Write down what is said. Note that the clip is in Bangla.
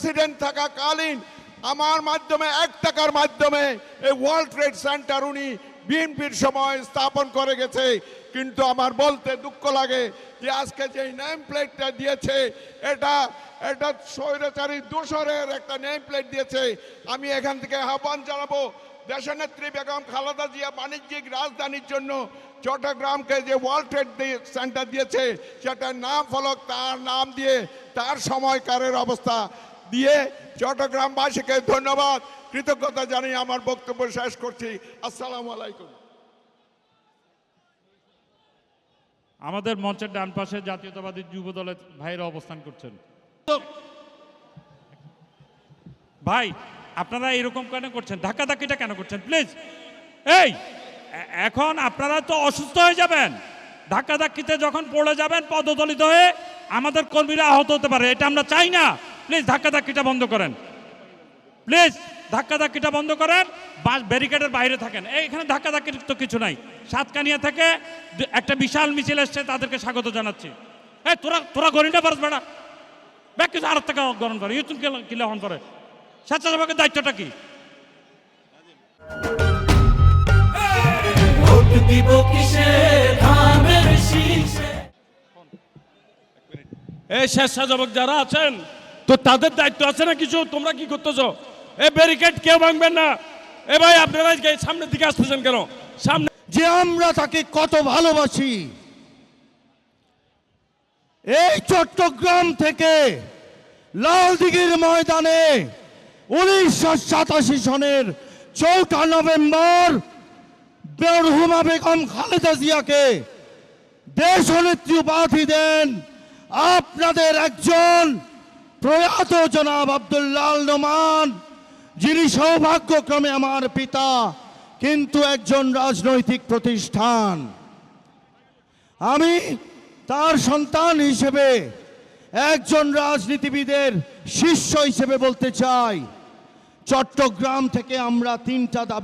প্রেসিডেন্ট থাকাকালীন আমার মাধ্যমে, এক টাকার মাধ্যমে এই ওয়ার্ল্ড ট্রেড সেন্টার উনি বিএনপির সময় স্থাপন করে গেছে। কিন্তু আমার বলতে দুঃখ লাগে যে আজকে যে নেম প্লেটটা দিয়েছে, এটা এটা স্বৈরাচারী দোসরের একটা নেম প্লেট দিয়েছে। আমি এখান থেকে আহ্বান জানাব, দেশনেত্রী বেগম খালেদা জিয়া বাণিজ্যিক রাজধানীর জন্য চট্টগ্রামকে যে ওয়ার্ল্ড ট্রেড সেন্টার দিয়েছে, সেটার নাম ফলক তার নাম দিয়ে তার সময়কারের অবস্থা। দিয়ে চট্টগ্রামবাসীকে ধন্যবাদ। কৃতজ্ঞতা জানিয়ে আমার বক্তব্য শেষ করছি। আসসালামু আলাইকুম। আমাদের মঞ্চের ডান পাশে জাতীয়তাবাদী যুব দলের ভাইরা অবস্থান করছেন। ভাই, আপনারা এরকম কেন করছেন? ধাক্কা ধাক্কিটা কেন করছেন? প্লিজ। এই, এখন আপনারা তো অসুস্থ হয়ে যাবেন। ধাক্কা ধাক্কিতে যখন পড়ে যাবেন, পদদলিত হয়ে আমাদের কর্মীরা আহত হতে পারে। এটা আমরা চাই না। প্লিজ ধাক্কা ধাক্কিটা বন্ধ করেন। প্লিজ ধাক্কা ধাক্কিটা বন্ধ করেন বাস ব্যারিকেডের বাইরে থাকেন। এখানে ধাক্কা ধাক্কির তো কিছু নাই। সাতকানিয়া থেকে একটা বিশাল মিছিল এসছে তাদেরকে স্বাগত জানাচ্ছি। এই তোরা তোরা গরিটা পারস বেড়া। ব্যাগ কিছু আর টাকা গরম করে ইউতুন কিলে হন করে। স্বেচ্ছাসেবকের দায়িত্বটা কি? দিব কিসে? ধানের শীষে। এই স্বেচ্ছাসেবক যারা আছেন তো তাদের দায়িত্ব আছে না কিছু? তোমরা কি করতেছো? এ ব্যারিকেড কেউ ভাঙবেন না। এ ভাই, আপনারা সামনের দিকে আসতেছেন কেন? সামনে যে আমরা তাকে কত ভালোবাসি। এই চট্টগ্রাম থেকে লালদিঘির ময়দানে উনিশশো সাতাশি সনের চৌঠা নভেম্বর বেরহুমা বেগম খালেদা জিয়াকে দেশনেত্রী উপাধি দেন। আপনাদের একজন প্রয়াত জনাব আব্দুল্লাল নোমান, যিনি সৌভাগ্যক্রমে আমার পিতা, কিন্তু একজন রাজনৈতিক প্রতিষ্ঠান। আমি তার সন্তান হিসেবে একজন রাজনীতিবিদের শিষ্য হিসেবে বলতে চাই, চট্টগ্রাম থেকে আমরা তিনটা দাবি